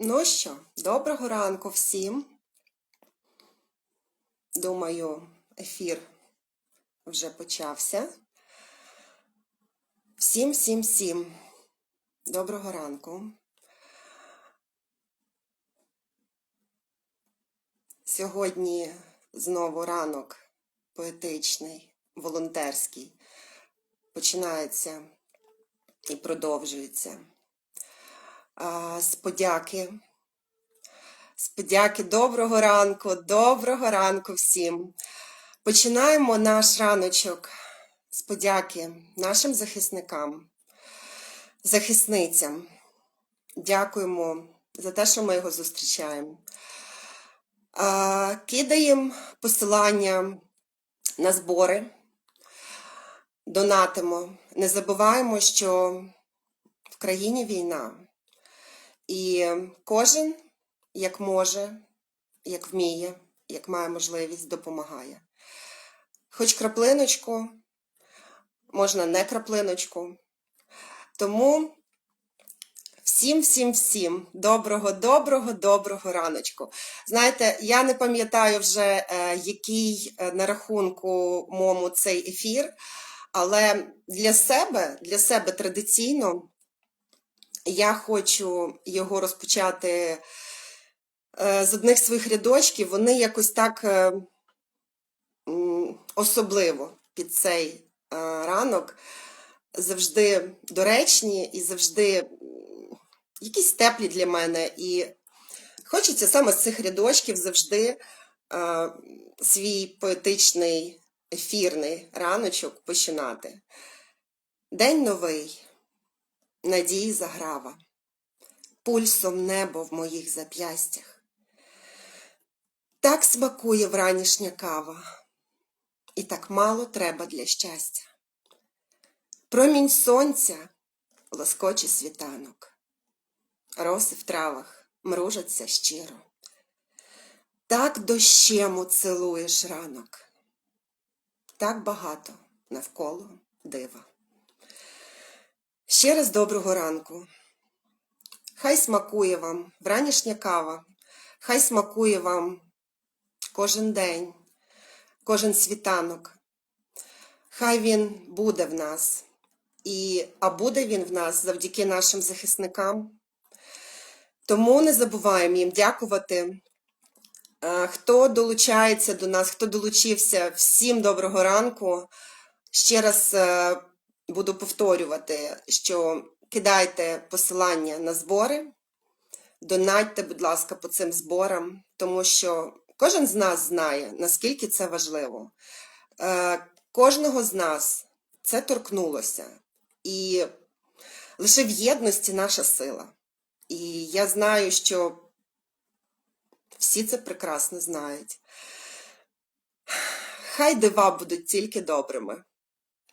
Ну що, доброго ранку всім. Думаю, ефір вже почався. Всім, всім, всім. Доброго ранку. Сьогодні знову ранок поетичний, волонтерський. Починається і продовжується. З подяки. З подяки доброго ранку, доброго ранку всім. Починаємо наш раночок з подяки нашим захисникам, захисницям. Дякуємо за те, що ми його зустрічаємо. Кидаємо посилання на збори, донатимо. Не забуваємо, що в країні війна. І кожен, як може, як вміє, як має можливість, допомагає. Хоч краплиночку, можна не краплиночку. Тому всім, всім, всім доброго, доброго, доброго раночку. Знаєте, я не пам'ятаю вже, е, який е, на рахунку мому цей ефір, але для себе, для себе традиційно я хочу його розпочати е, з одних своїх рядочків. Вони якось так е, особливо під цей е, ранок завжди доречні і завжди якісь теплі для мене. І хочеться саме з цих рядочків завжди свій поетичний ефірний раночок починати. День новий надії заграва, пульсом небо в моїх зап'ястях. Так смакує вранішня кава, і так мало треба для щастя. Промінь сонця лоскоче світанок, роси в травах мружаться щиро. Так дощему цілуєш ранок, так багато навколо дива. Ще раз доброго ранку. Хай смакує вам вранішня кава, хай смакує вам кожен день, кожен світанок. Хай він буде в нас. І, а буде він в нас завдяки нашим захисникам. Тому не забуваємо їм дякувати. Е, Хто долучається до нас, хто долучився, всім доброго ранку. Ще раз е, буду повторювати, що кидайте посилання на збори, донатьте, будь ласка, по цим зборам, тому що кожен з нас знає, наскільки це важливо. Е, Кожного з нас це торкнулося. І лише в єдності наша сила. І я знаю, що всі це прекрасно знають. Хай дива будуть тільки добрими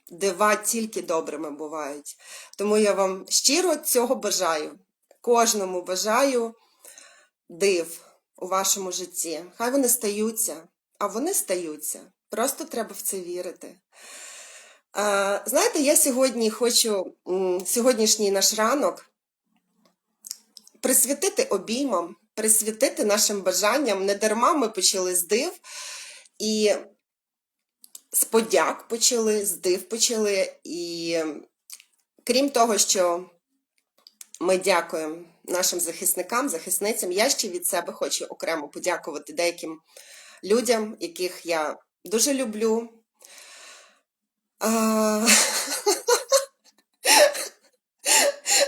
дива тільки добрими бувають. Тому я вам щиро цього бажаю. Кожному бажаю див у вашому житті. Хай вони стаються, а вони стаються. Просто треба в це вірити. Знаєте, я сьогодні хочу сьогоднішній наш ранок присвятити обіймам, присвятити нашим бажанням. Не дарма ми почали з див. І з подяк почали, з див почали. І крім того, що ми дякуємо нашим захисникам, захисницям, я ще від себе хочу окремо подякувати деяким людям, яких я дуже люблю.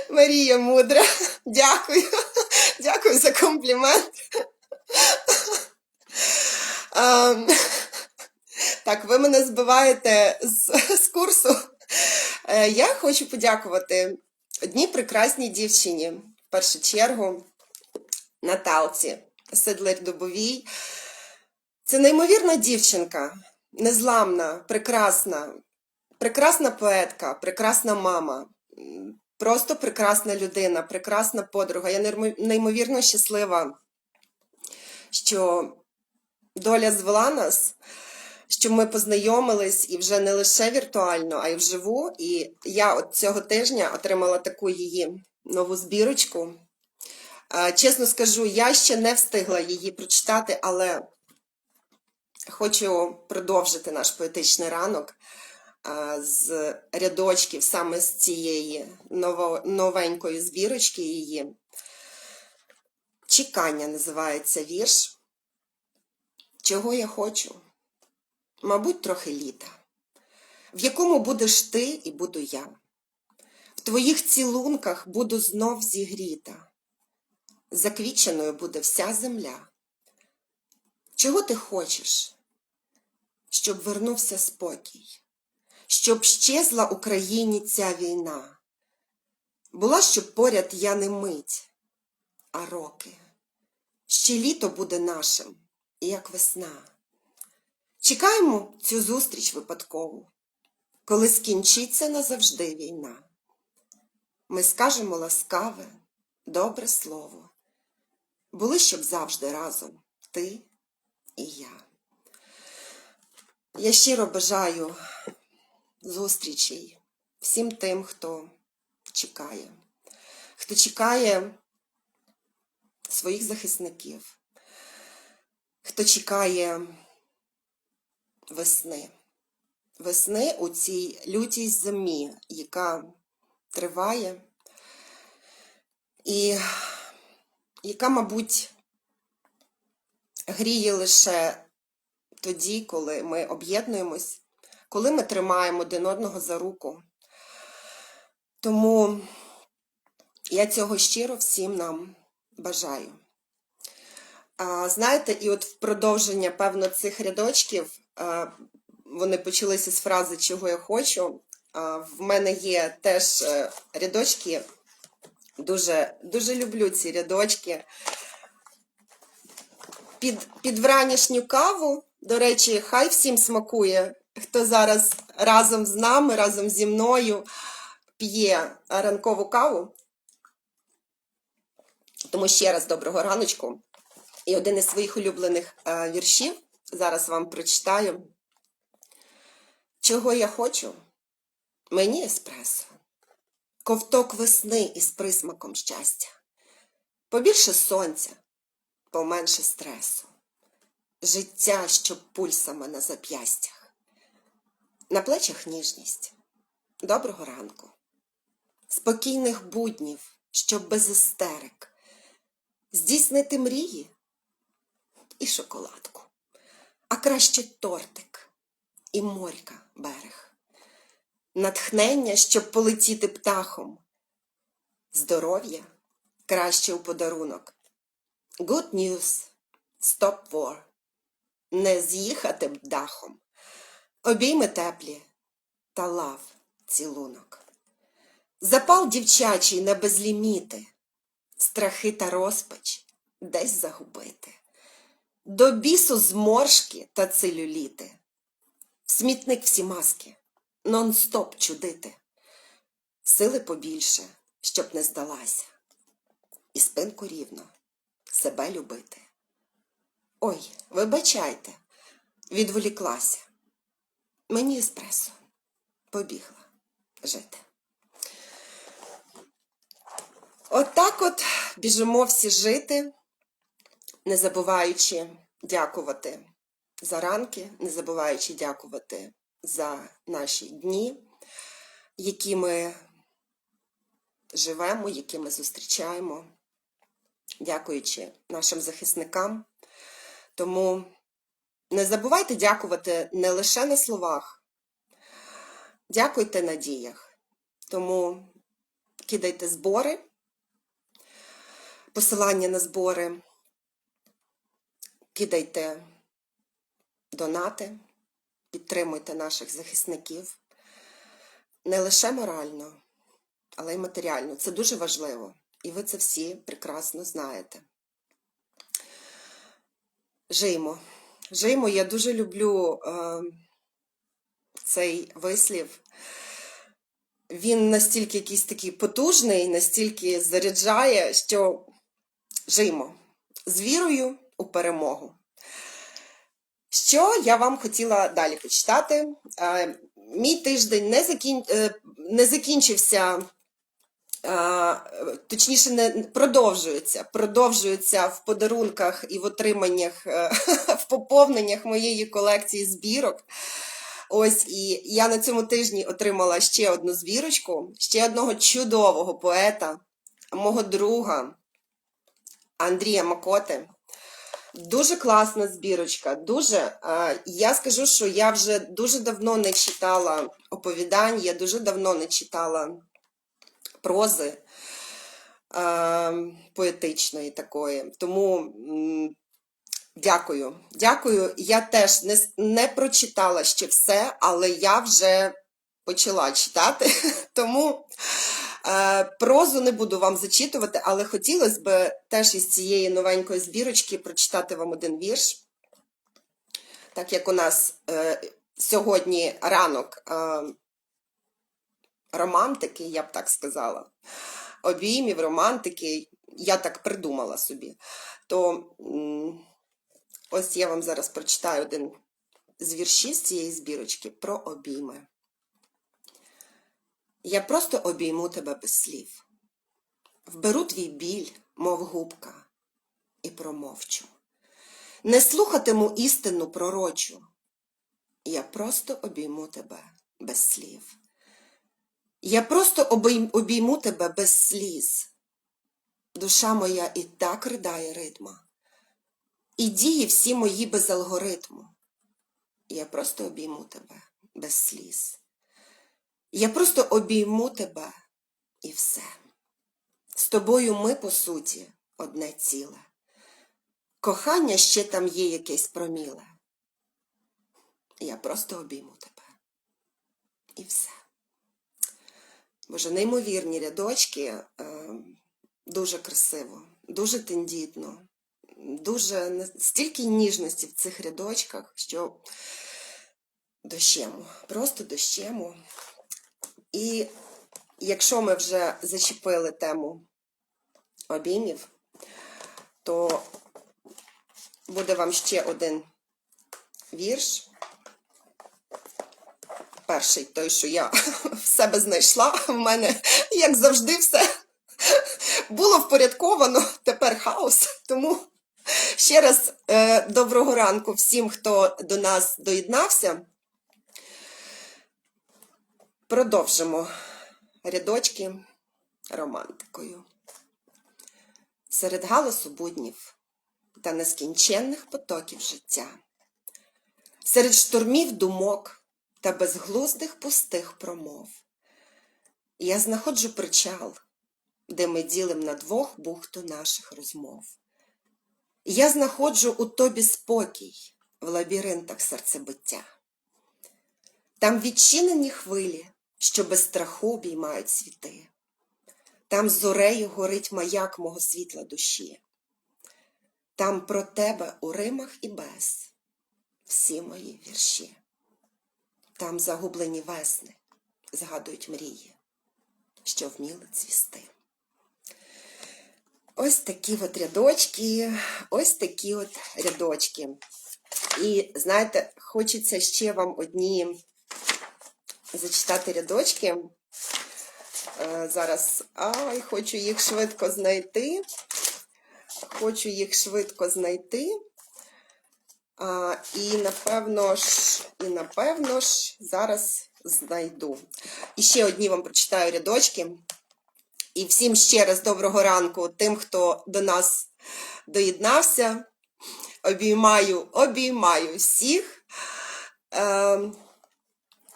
Марія Мудра, дякую. Дякую за комплімент. Так, ви мене збиваєте з, з курсу. Е, Я хочу подякувати одній прекрасній дівчині, в першу чергу, Наталці Седлер Дубовій. Це неймовірна дівчинка, незламна, прекрасна, прекрасна поетка, прекрасна мама, просто прекрасна людина, прекрасна подруга. Я неймовірно щаслива, що доля звела нас що ми познайомились і вже не лише віртуально, а й вживу. І я от цього тижня отримала таку її нову збірочку. Чесно скажу, я ще не встигла її прочитати, але хочу продовжити наш поетичний ранок з рядочків саме з цієї новенької збірочки її. Чекання називається вірш. Чого я хочу? Мабуть, трохи літа, в якому будеш ти і буду я. В твоїх цілунках буду знов зігріта, заквіченою буде вся земля. Чого ти хочеш? Щоб вернувся спокій, щоб щезла Україні ця війна. Була, щоб поряд я не мить, а роки. Ще літо буде нашим, як весна. Чекаємо цю зустріч випадкову, коли скінчиться назавжди війна. Ми скажемо ласкаве, добре слово. Були щоб завжди разом ти і я. Я щиро бажаю зустрічей всім тим, хто чекає, хто чекає своїх захисників, хто чекає весни. Весни у цій лютій зимі, яка триває, і яка, мабуть, гріє лише тоді, коли ми об'єднуємось, коли ми тримаємо один одного за руку. Тому я цього щиро всім нам бажаю. А, знаєте, і от в продовження, певно, цих рядочків вони почалися з фрази Чого я хочу. В мене є теж е, рядочки. Дуже, дуже люблю ці рядочки. Під, під вранішню каву, до речі, хай всім смакує, хто зараз разом з нами, разом зі мною п'є ранкову каву. Тому ще раз доброго раночку. І один із своїх улюблених е, віршів зараз вам прочитаю. Чого я хочу? Мені еспресо. Ковток весни із присмаком щастя. Побільше сонця, поменше стресу. Життя, щоб пульсами на зап'ястях. На плечах ніжність. Доброго ранку. Спокійних буднів, щоб без істерик. Здійснити мрії і шоколадку, а краще тортик і морька берег, натхнення, щоб полетіти птахом, здоров'я краще у подарунок. Good news, stop war, не з'їхати б дахом, обійми теплі та лав цілунок. Запал дівчачий на безліміти, страхи та розпач десь загубити. До бісу зморшки та целюліти, в смітник всі маски, нон-стоп чудити, сили побільше, щоб не здалася, і спинку рівно себе любити. Ой, вибачайте, відволіклася. Мені еспресо побігла жити. Отак от біжимо всі жити, не забуваючи дякувати за ранки, не забуваючи дякувати за наші дні, які ми живемо, які ми зустрічаємо, дякуючи нашим захисникам. Тому не забувайте дякувати не лише на словах, дякуйте на діях. Тому кидайте збори, посилання на збори, кидайте донати, підтримуйте наших захисників не лише морально, але й матеріально. Це дуже важливо. І ви це всі прекрасно знаєте. Жиймо. Жиймо, я дуже люблю е, цей вислів. Він настільки якийсь такий потужний, настільки заряджає, що жиймо з вірою у перемогу. Що я вам хотіла далі почитати? Е, Мій тиждень не, закін... е, не закінчився точніше, не продовжується. Продовжується в подарунках і в отриманнях, е, в поповненнях моєї колекції збірок. Ось і я на цьому тижні отримала ще одну збірочку, ще одного чудового поета, мого друга Андрія Макоти. Дуже класна збірочка. Дуже. Я скажу, що я вже дуже давно не читала оповідань, я дуже давно не читала прози поетичної такої. Тому дякую. Дякую. Я теж не, не прочитала ще все, але я вже почала читати. Тому прозу не буду вам зачитувати, але хотілося б теж із цієї новенької збірочки прочитати вам один вірш. Так як у нас е, сьогодні ранок е, романтики, я б так сказала, обіймів, романтики, я так придумала собі. То ось я вам зараз прочитаю один з віршів з цієї збірочки про обійми. Я просто обійму тебе без слів, вберу твій біль, мов губка, і промовчу. Не слухатиму істину пророчу. Я просто обійму тебе без слів. Я просто обійму тебе без сліз. Душа моя і так ридає ритма, і дії всі мої без алгоритму. Я просто обійму тебе без сліз. Я просто обійму тебе і все. З тобою ми, по суті, одне ціле. Кохання ще там є якесь проміле. Я просто обійму тебе. І все. Боже, неймовірні рядочки, е, дуже красиво, дуже тендітно, дуже стільки ніжності в цих рядочках, що дощему, просто дощему. І якщо ми вже зачепили тему обіймів, то буде вам ще один вірш. Перший той, що я в себе знайшла. В мене, як завжди, все було впорядковано, тепер хаос. Тому ще раз е, доброго ранку всім, хто до нас доєднався. Продовжимо рядочки романтикою. Серед галасу буднів та нескінченних потоків життя, серед штурмів думок та безглуздих пустих промов. Я знаходжу причал, де ми ділим на двох бухту наших розмов. Я знаходжу у тобі спокій в лабіринтах серцебиття. Там відчинені хвилі, що без страху обіймають світи. Там зорею горить маяк мого світла душі. Там про тебе у римах і без всі мої вірші. Там загублені весни згадують мрії, що вміли цвісти. Ось такі от рядочки, ось такі от рядочки. І знаєте, хочеться ще вам одні зачитати рядочки. Е, Зараз ай, хочу їх швидко знайти. Хочу їх швидко знайти. А, і напевно ж, і напевно ж, зараз знайду. І ще одні вам прочитаю рядочки. І всім ще раз доброго ранку тим, хто до нас доєднався. Обіймаю, обіймаю всіх. Е,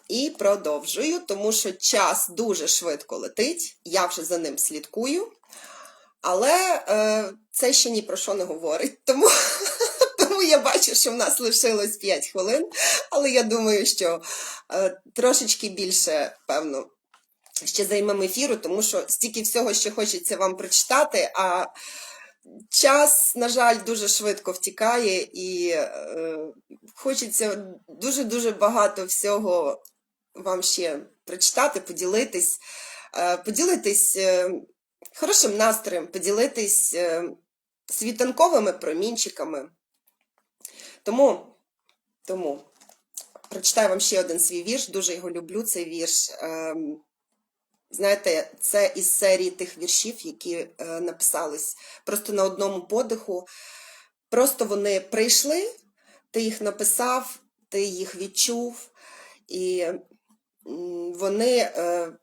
і продовжую, тому що час дуже швидко летить. Я вже за ним слідкую. Але е, це ще ні про що не говорить. Тому, тому я бачу, що в нас лишилось 5 хвилин. Але я думаю, що е, трошечки більше, певно, ще займемо ефіру, тому що стільки всього, що хочеться вам прочитати, а час, на жаль, дуже швидко втікає, і е, хочеться дуже-дуже багато всього вам ще прочитати, поділитись, е, поділитись е, хорошим настроєм, поділитись е, світанковими промінчиками. Тому, тому прочитаю вам ще один свій вірш, дуже його люблю, цей вірш. Ем, Знаєте, це із серії тих віршів, які написались просто на одному подиху. Просто вони прийшли, ти їх написав, ти їх відчув, і вони е,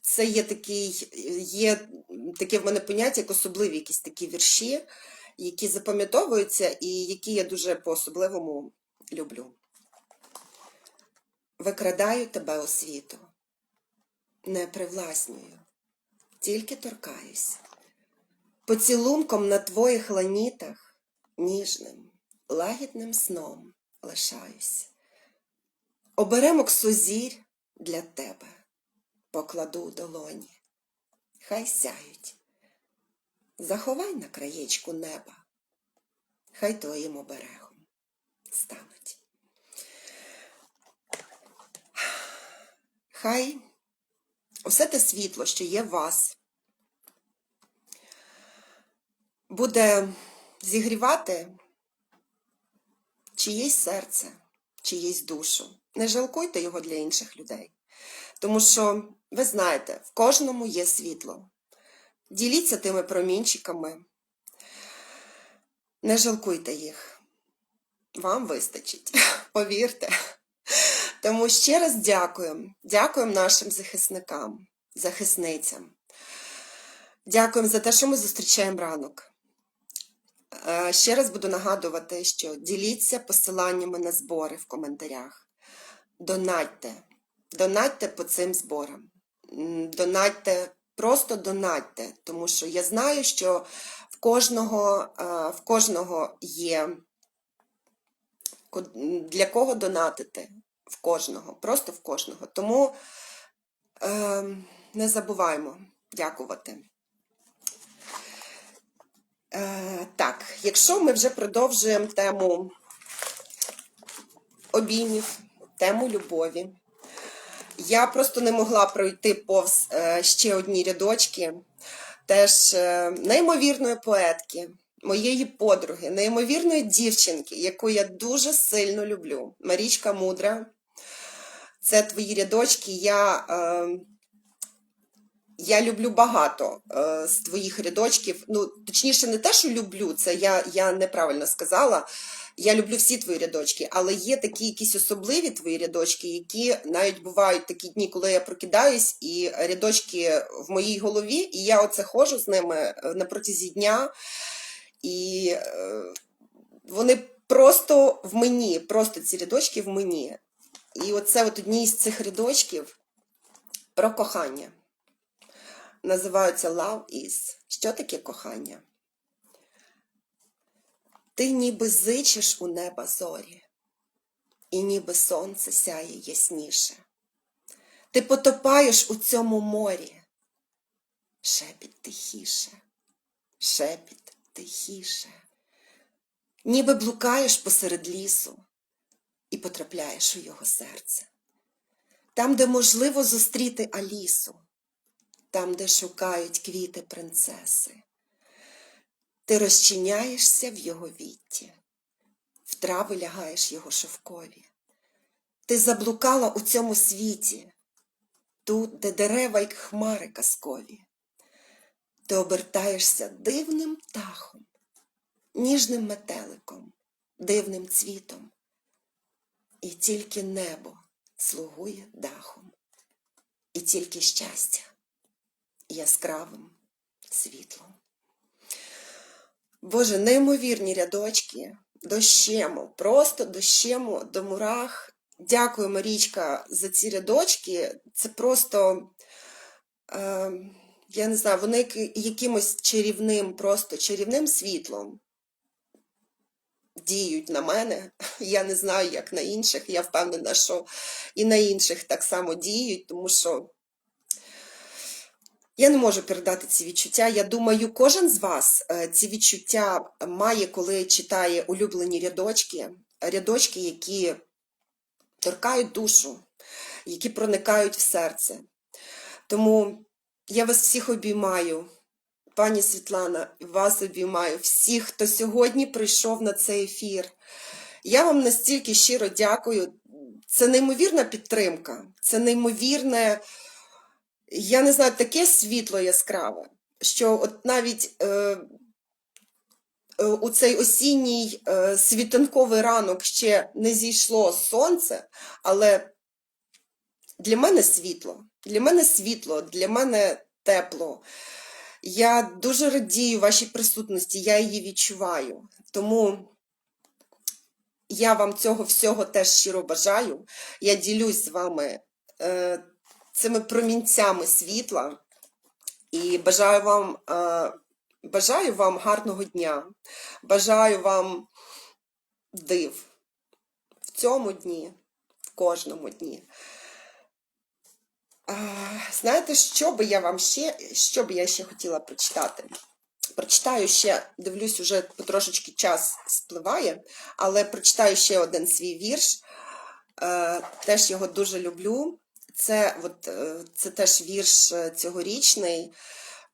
це є такий, є таке в мене поняття, як особливі якісь такі вірші, які запам'ятовуються і які я дуже по-особливому люблю. Викрадаю тебе у світу, не привласнюю, тільки торкаюсь. Поцілунком на твоїх ланітах ніжним, лагідним сном лишаюсь. Оберемок сузірь для тебе покладу у долоні, хай сяють. Заховай на краєчку неба, хай твоїм оберегом стануть. Хай усе те світло, що є в вас, буде зігрівати чиєсь серце, чиєсь душу. Не жалкуйте його для інших людей. Тому що, ви знаєте, в кожному є світло. Діліться тими промінчиками. Не жалкуйте їх. Вам вистачить, повірте. Тому ще раз дякуємо. Дякуємо нашим захисникам, захисницям. Дякуємо за те, що ми зустрічаємо ранок. Е, Ще раз буду нагадувати, що діліться посиланнями на збори в коментарях. Донатьте. Донатьте по цим зборам. Донатьте, просто донатьте, тому що я знаю, що в кожного, е, в кожного є для кого донатити. В кожного, просто в кожного. Тому е, не забуваємо дякувати. Е, так, якщо ми вже продовжуємо тему обіймів, тему любові, я просто не могла пройти повз е, ще одні рядочки, теж е, неймовірної поетки, моєї подруги, неймовірної дівчинки, яку я дуже сильно люблю. Марічка Мудра. Це твої рядочки. Я, е, я люблю багато з твоїх рядочків. Ну, точніше, не те, що люблю, це я, я неправильно сказала. Я люблю всі твої рядочки, але є такі якісь особливі твої рядочки, які навіть бувають такі дні, коли я прокидаюсь, і рядочки в моїй голові, і я оце ходжу з ними е, на протязі дня, і е, вони просто в мені, просто ці рядочки в мені. І оце от одні з цих рядочків про кохання. Називаються Love is. Що таке кохання? Ти ніби зичиш у неба зорі, і ніби сонце сяє ясніше. Ти потопаєш у цьому морі. Шепіт тихіше, шепіт тихіше. Ніби блукаєш посеред лісу і потрапляєш у його серце. Там, де можливо зустріти Алісу, там, де шукають квіти принцеси. Ти розчиняєшся в його вітті, в трави лягаєш його шовкові. Ти заблукала у цьому світі, тут, де дерева й хмари казкові. Ти обертаєшся дивним птахом, ніжним метеликом, дивним цвітом. І тільки небо слугує дахом, і тільки щастя яскравим світлом. Боже, неймовірні рядочки, дощему, просто дощему до мурах. Дякую, Марічка, за ці рядочки. Це просто, е, я не знаю, вони якимось чарівним, просто чарівним світлом діють на мене. Я не знаю, як на інших. Я впевнена, що і на інших так само діють, тому що я не можу передати ці відчуття. Я думаю, кожен з вас е, ці відчуття має, коли читає улюблені рядочки, рядочки, які торкають душу, які проникають в серце. Тому я вас всіх обіймаю, пані Світлана, вас обіймаю, всіх, хто сьогодні прийшов на цей ефір. Я вам настільки щиро дякую. Це неймовірна підтримка, це неймовірне. Я не знаю, таке світло яскраве, що от навіть е, е, у цей осінній е, світанковий ранок ще не зійшло сонце, але для мене світло, для мене світло, для мене тепло. Я дуже радію вашій присутності, я її відчуваю. Тому я вам цього всього теж щиро бажаю. Я ділюсь з вами е, цими промінцями світла і бажаю вам, е, бажаю вам гарного дня, бажаю вам див в цьому дні, в кожному дні. Знаєте, що би я вам ще, що би я ще хотіла прочитати? Прочитаю ще, дивлюсь, уже потрошечки час спливає, але прочитаю ще один свій вірш. Е, теж його дуже люблю. Це, от, е, це теж вірш е, цьогорічний.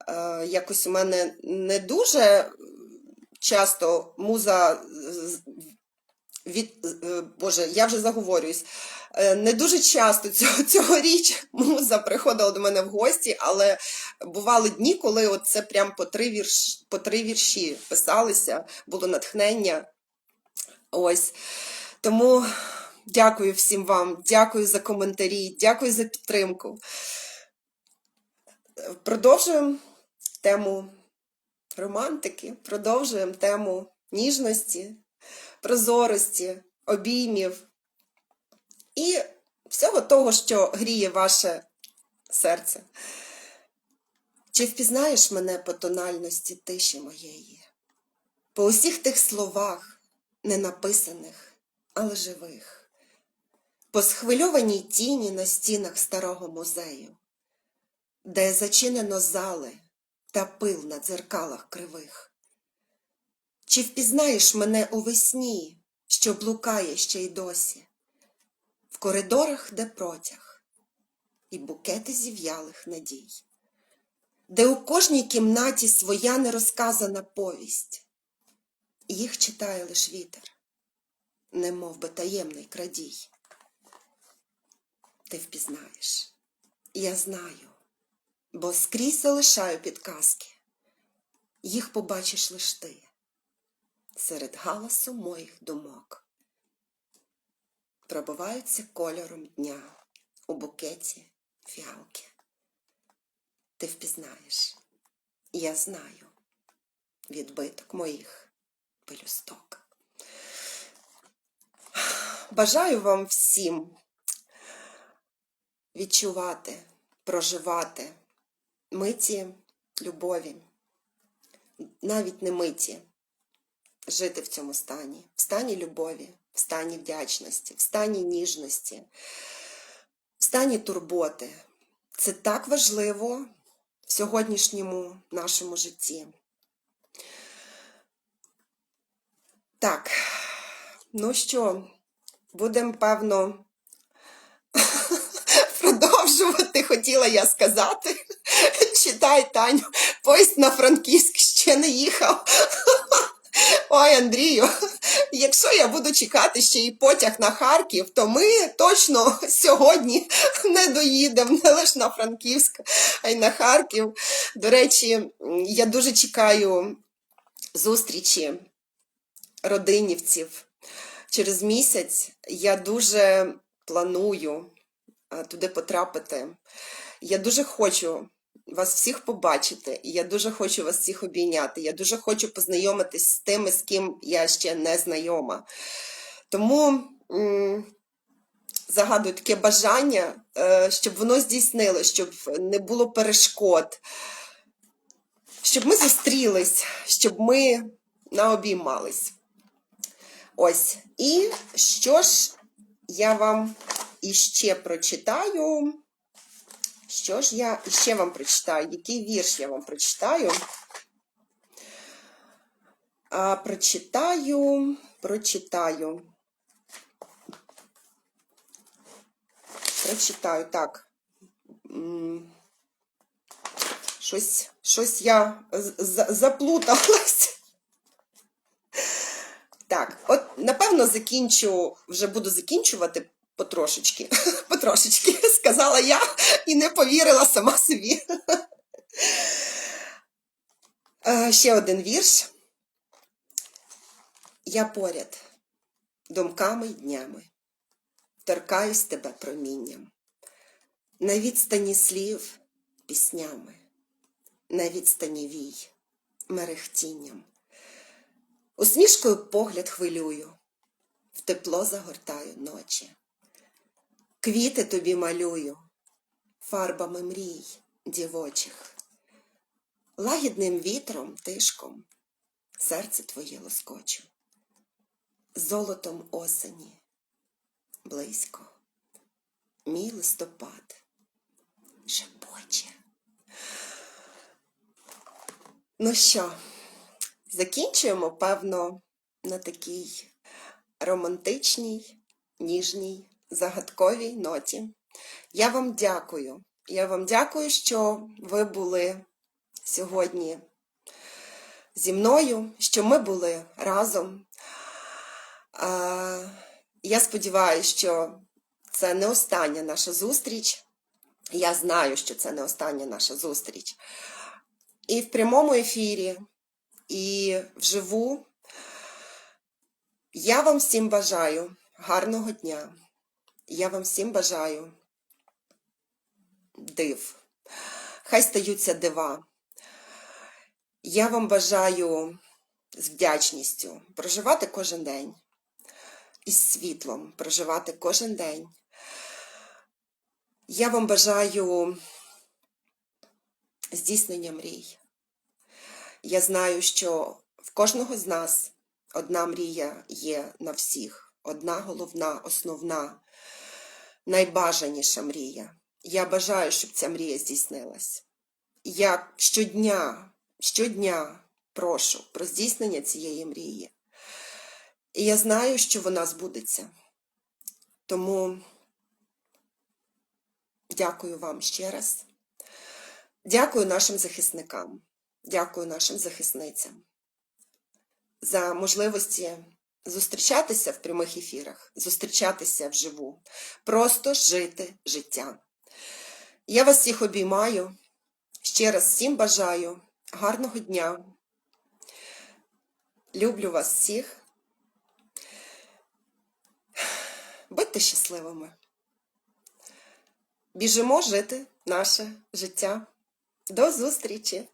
Е, якось у мене не дуже часто муза від, Боже, я вже заговорююсь. Не дуже часто цього, цьогоріч муза приходила до мене в гості, але бували дні, коли це прям по три, вірш, по три вірші писалися, було натхнення. Ось. Тому дякую всім вам, дякую за коментарі, дякую за підтримку. Продовжуємо тему романтики, продовжуємо тему ніжності, прозорості, обіймів і всього того, що гріє ваше серце. Чи впізнаєш мене по тональності тиші моєї, по усіх тих словах, не написаних, але живих, по схвильованій тіні на стінах старого музею, де зачинено зали та пил на дзеркалах кривих? Чи впізнаєш мене у весні, що блукає ще й досі, в коридорах, де протяг, і букети зів'ялих надій, де у кожній кімнаті своя нерозказана повість, їх читає лиш вітер, не мов би таємний крадій. Ти впізнаєш, я знаю, бо скрізь залишаю підказки, їх побачиш лиш ти серед галасу моїх думок. Пробиваються кольором дня у букеті фіалки. Ти впізнаєш, я знаю відбиток моїх пелюсток. Бажаю вам всім відчувати, проживати миті любові, навіть не миті, жити в цьому стані, в стані любові, в стані вдячності, в стані ніжності, в стані турботи. Це так важливо в сьогоднішньому нашому житті. Так, ну що, будемо, певно, продовжувати, хотіла я сказати. Читай, Таню, поїзд на Франківськ ще не їхав. Ой, Андрію, якщо я буду чекати ще і потяг на Харків, то ми точно сьогодні не доїдемо не лише на Франківськ, а й на Харків. До речі, я дуже чекаю зустрічі родинівців. Через місяць я дуже планую туди потрапити. Я дуже хочу вас всіх побачити, і я дуже хочу вас всіх обійняти. Я дуже хочу познайомитись з тими, з ким я ще не знайома. Тому загадую таке бажання, е, щоб воно здійснилось, щоб не було перешкод, щоб ми зустрілись, щоб ми наобіймались. Ось. І що ж я вам іще прочитаю? Що ж я іще вам прочитаю? Який вірш я вам прочитаю? А, прочитаю, прочитаю. Прочитаю, так. Щось, щось я заплуталась. Так, от напевно закінчу, вже буду закінчувати потрошечки, потрошечки, сказала я і не повірила сама собі. Е, Ще один вірш. Я поряд, думками й днями, торкаюсь тебе промінням, на відстані слів піснями, на відстані вій мерехтінням. Усмішкою погляд хвилюю, в тепло загортаю ночі. Квіти тобі малюю, фарбами мрій дівочих, лагідним вітром, тишком серце твоє лоскочу, золотом осені близько, мій листопад шепоче. Ну що, закінчуємо, певно, на такій романтичній, ніжній, загадковій ноті. Я вам дякую. Я вам дякую, що ви були сьогодні зі мною, що ми були разом. Я сподіваюся, що це не остання наша зустріч. Я знаю, що це не остання наша зустріч. І в прямому ефірі, і вживу. Я вам всім бажаю гарного дня. Я вам всім бажаю див. Хай стаються дива. Я вам бажаю з вдячністю проживати кожен день, із світлом проживати кожен день. Я вам бажаю здійснення мрій. Я знаю, що в кожного з нас одна мрія є на всіх, одна головна, основна, найбажаніша мрія. Я бажаю, щоб ця мрія здійснилась. Я щодня, щодня прошу про здійснення цієї мрії. І я знаю, що вона збудеться. Тому дякую вам ще раз. Дякую нашим захисникам, дякую нашим захисницям за можливості зустрічатися в прямих ефірах, зустрічатися вживу, просто жити життя. Я вас всіх обіймаю. Ще раз всім бажаю гарного дня. Люблю вас всіх. Будьте щасливими. Біжимо жити наше життя. До зустрічі!